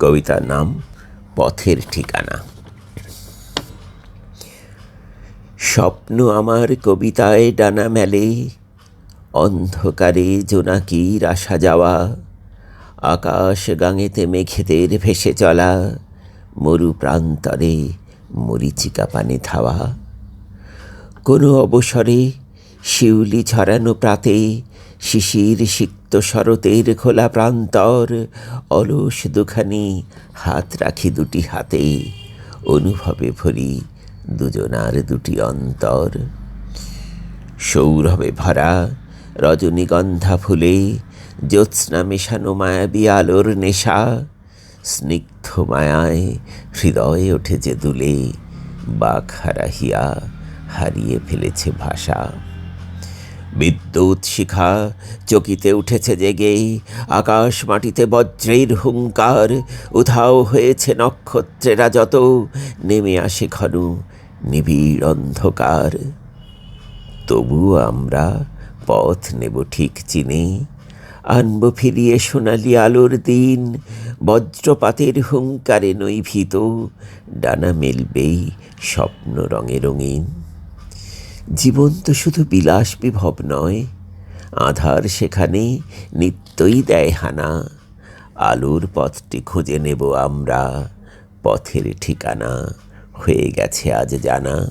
কবিতার নাম পথের ঠিকানা। স্বপ্ন আমার কবিতায় ডানা মেলে, অন্ধকারে জোনাকির আসা যাওয়া, আকাশ গাঙেতে মেঘেদের ভেসে চলা, মরু প্রান্তরে মরিচিকা পানে ধাওয়া। কোনো অবসরে শিউলি ছড়ানো প্রাতে শিশির সিক্ত শরতের খোলা প্রান্তর, অলস দুখানি হাত রাখি দুটি হাতে, অনুভবে ভরি দুজনার দুটি অন্তর। সৌরভে ভরা রজনীগন্ধা ফুলে, জ্যোৎস্না মেশানো মায়াবী আলোর নেশা, স্নিগ্ধ মায়ায় হৃদয়ে ওঠেছে দুলে বাঘ হারাহিয়া হারিয়ে ফেলেছে ভাষা। বিদ্যুৎ শিখা চকিতে উঠেছে জেগে আকাশ মাটিতে বজ্রের হুঙ্কার, উধাও হয়েছে নক্ষত্রেরা যত, নেমে আসে ঘন নিবিড় অন্ধকার। তবুও আমরা পথ নেব ঠিক চিনে, আনব ফিরিয়ে সোনালি আলোর দিন, বজ্রপাতের হুঙ্কারে নই ভীত ডানা মেলবেই স্বপ্ন রঙে রঙিন। জীবন তো শুধু বিলাস বিভব নয়, আধার সেখানে নিত্যই দেয় হানা। আলোর পথটি খুঁজে নেব আমরা, পথের ঠিকানা হয়ে গেছে আজ জানা।